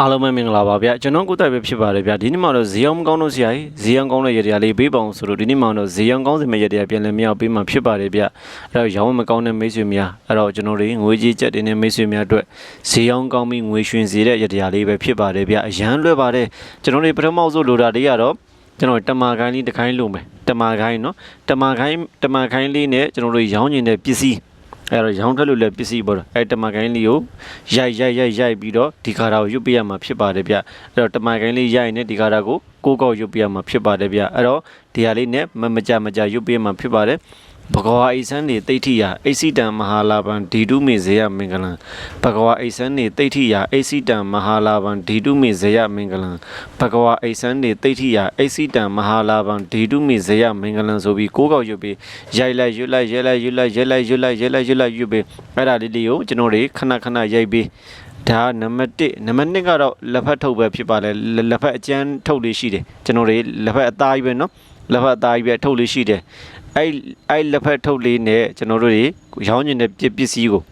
အားလုံးပဲမင်္ဂလာပါဗျကျွန်တော်ကိုယ်တိုင်ပဲဖြစ်ပါတယ်ဗျဒီနေ့မှတော့ဇီအောင်မကောင်းတော့ဆရာကြီးဇီအောင်ကောင်းတဲ့ရတရားလေးပေးပါအောင်ဆိုလို့ဒီနေ့မှတော့ဇီအောင်ကောင်းစင်မဲ့ရတရားပြန်လည်မြောက်ပေးမှဖြစ်ပါတယ်ဗျအဲ့တော့ရောင်းမကောင်းတဲ့မိတ်ဆွေများအဲ့တော့ကျွန်တော်တွေငွေကြီးကြက်တင်တဲ့မိတ်ဆွေများအတွက်ဇီအောင်ကောင်းပြီးငွေရွှင်စေတဲ့ရတရားလေးပဲဖြစ်ပါတယ်ဗျအရန်လွယ်ပါတယ်ကျွန်တော်တွေပထမဆုံးလိုတာတွေကတော့ကျွန်တော်တမာခိုင်းလေးတစ်ခိုင်းလိုမယ်တမာခိုင်းနော်တမာခိုင်းတမာခိုင်းလေးနဲ့ကျွန်တော်တို့ရောင်းကျင်တဲ့ပစ္စည်း အဲ့တော့ရောင်းထွက်လို့လည်းပစ္စည်းပေါ့တော့အဲ့တမကိုင်းလေးကိုရိုက်ရိုက်ရိုက်ရိုက်ပြီးတော့ဒီကာရာကိုရွတ်ပြရမှာဖြစ်ပါတယ်ဗျအဲ့တော့တမကိုင်းလေးရိုက်နေဒီကာရာကိုကိုကောက်ရွတ်ပြရမှာဖြစ်ပါတယ်ဗျအဲ့တော့ဒီဟာလေးနဲ့မမကြမကြရွတ်ပြရမှာဖြစ်ပါတယ် ဘဂဝါအိဆန်းနေတိဋ္ဌိယအိစိတံမဟာလာပံဒီတုမေဇေယမင်္ဂလံဘဂဝါအိဆန်းနေတိဋ္ဌိယအိစိတံမဟာလာပံဒီတုမေဇေယမင်္ဂလံဘဂဝါအိဆန်းနေတိဋ္ဌိယအိစိတံမဟာလာပံဒီတုမေဇေယမင်္ဂလံဆိုပြီးကိုကောက်ရွတ်ပြီးရိုက်လိုက်ရွတ်လိုက်ရဲလိုက်ရွတ်လိုက်ရဲလိုက်ရွတ်လိုက်ရဲလိုက်ရွတ်လိုက်ရွတ်ပြီးအဲ့ဒါလေးလေးကိုကျွန်တော်တွေခဏခဏရိုက်ပြီးဒါနံပါတ်1နံပါတ်2ကတော့လက်ဖက်ထုတ်ပဲဖြစ်ပါလေလက်လက်ဖက်အကျန်းထုတ်လေးရှိတယ်ကျွန်တော်တွေလက်ဖက်အသားကြီးပဲเนาะ လက်ဖက်အသားကြီးပဲထုတ်လေးရှိတယ်အဲ့အဲ့လက်ဖက်ထုတ်လေးနဲ့ကျွန်တော်တို့တွေရောင်းကျင်တဲ့ပပစ္စည်းကို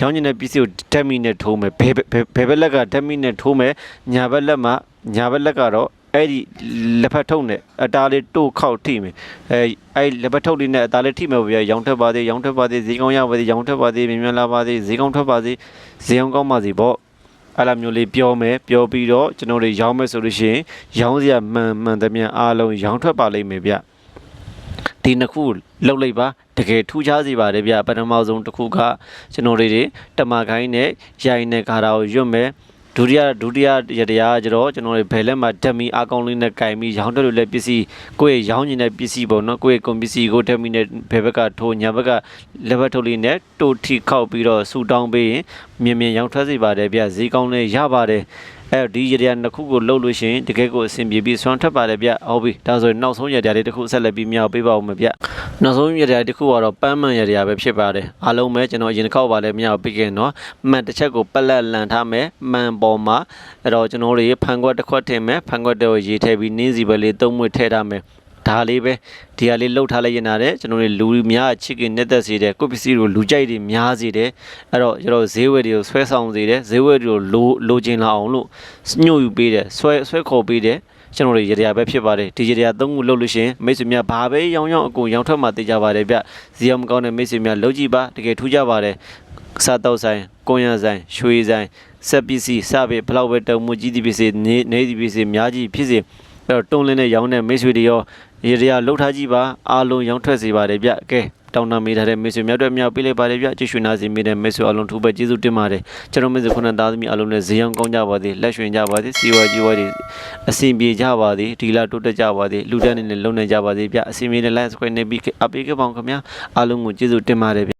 ရောင်းကျင်တဲ့ပစ္စည်းကိုဓာတ်မီနဲ့ထိုးမယ်ဘယ်ဘယ်ဘယ်ဘက်လက်ကဓာတ်မီနဲ့ထိုးမယ်ညာဘက်လက်မှာညာဘက်လက်ကတော့အဲ့ဒီလက်ဖက်ထုတ်နဲ့အသားလေးတို့ခောက်ထိမယ်အဲအဲ့လက်ဖက်ထုတ်လေးနဲ့အသားလေးထိမယ်ဗျာရောင်းထက်ပါသေးရောင်းထက်ပါသေးဈေးကောင်းရပါသေးရောင်းထက်ပါသေးမြင်မြန်လာပါသေးဈေးကောင်းထွက်ပါသေးဈေးကောင်းကောင်းပါစေပေါ့ အဲ့လိုမျိုးလေးပြောမယ်ပြောပြီးတော့ကျွန်တော်တွေရောင်းမယ်ဆိုလို့ရှိရင်ရောင်းစရာမှန်မှန်သမျှအားလုံးရောင်းထွက်ပါလိမ့်မယ်ဗျဒီနှစ်ခုလှုပ်လိုက်ပါတကယ်ထူးခြားစေပါတယ်ဗျပထမဆုံးတစ်ခုကကျွန်တော်တွေတွေတမခိုင်းနဲ့ရိုင်နဲ့ကာရာကိုရွတ်မယ်ဒုတိယဒုတိယရတရားကျတော့ကျွန်တော်တွေဘယ်လက်မှာဓာတ်မီအကောင့်လေးနဲ့ကင်ပြီးရောင်းတက်လို့လည်းပစ္စည်းကိုယ့်ရဲ့ရောင်းနေတဲ့ပစ္စည်းပေါ့နော်ကိုယ့်ရဲ့ကွန်ပစ္စည်းကိုဓာတ်မီနဲ့ဘယ်ဘက်ကထိုးညာဘက်ကလက်ဘက်ထုတ်လေးနဲ့တိုးထိခောက်ပြီးတော့ဆူတောင်းပေးရင်မြင်မြင်ရောင်းထွက်စေပါတယ်ဗျဈေးကောင်းလေးရပါတယ်အဲ့တော့ဒီရတရားနှစ်ခုကိုလှုပ်လို့ရှိရင်တကယ်ကိုအဆင်ပြေပြီးဆွမ်းထပ်ပါတယ်ဗျဟုတ်ပြီဒါဆိုရင်နောက်ဆုံးရတရားလေးတစ်ခုဆက်လက်ပြီးမြောက်ပေးပါဦးမယ်ဗျနောက်ဆုံးရတရားတစ်ခုကတော့ပန်းမှန်ရတရားပဲဖြစ်ပါတယ်အားလုံးပဲကျွန်တော်အရင်တစ်ခေါက်ပါလဲမြောက်ပေးခင်နော်မှန်တစ်ချက်ကိုပက်လက်လန်ထားမယ်မှန်ပေါ်မှာအဲ့တော့ကျွန်တော်တို့ဖန်ခွက်တစ်ခွက်ထည့်မယ်ဖန်ခွက်တော့ရေထည့်ပြီးနင်းစီပဲလေးသုံးမွေထည့်ထားမယ် ဒါလေးပဲဒီဟာလေးလှုပ်ထားလိုက်ရင်နာတယ်ကျွန်တော်တို့လူများချစ်ခင်နဲ့သက်စေတယ်ကိုယ့်ပစ္စည်းကိုလူကြိုက်တွေများစေတယ်အဲ့တော့ကျွန်တော်ဈေးဝယ်တွေကိုဆွဲဆောင်စေတယ်ဈေးဝယ်တွေကိုလိုလိုချင်လာအောင်လို့ညှို့ယူပေးတယ်ဆွဲဆွဲခေါ်ပေးတယ်ကျွန်တော်တို့ရတရားပဲဖြစ်ပါတယ်ဒီရတရားသုံးခုလှုပ်လို့ရှရင်မိတ်ဆွေများဘာပဲရောင်းရောင်းအကုန်ရောင်းထွက်မှသိကြပါတယ်ဗျဇီယမကောင်းတဲ့မိတ်ဆွေများလှုပ်ကြည့်ပါတကယ်ထူးကြပါတယ်စားတော့ဆိုင်ကွန်ရဆိုင်ရွှေဆိုင်ဆက်ပစ္စည်းစပဲဘလောက်ပဲတုံမှုကြီးသည်ဖြစ်စေနေနေသည်ဖြစ်စေများကြီးဖြစ်စေ အဲ့တော့တွန်းလင်းနဲ့ရောင်းတဲ့မိတ်ဆွေတွေရောရတရားလှုပ်ထားကြည့်ပါအားလုံးရောင်းထွက်စေပါတယ်ဗျကဲတောင်းတမေးထားတဲ့မိတ်ဆွေများတို့မြောက်ပေးလိုက်ပါတယ်ဗျကြည့်ရွှေနာစီမိတဲ့မိတ်ဆွေအလုံးထူပဲကျေးဇူးတင်ပါတယ်ကျွန်တော်မိတ်ဆွေခုနသားသမီးအလုံးနဲ့ဇေယျံကောင်းကြပါသေးလက်ရွှင်ကြပါသေးစီဝါကြီးဝါတွေအဆင်ပြေကြပါသေးဒီလာတိုးတက်ကြပါသေးလူတက်နေနဲ့လုံနေကြပါသေးဗျအဆင်ပြေတဲ့ line square နေပြီးအပေးကပောင်ခင်ဗျာအားလုံးကိုကျေးဇူးတင်ပါတယ်ဗျ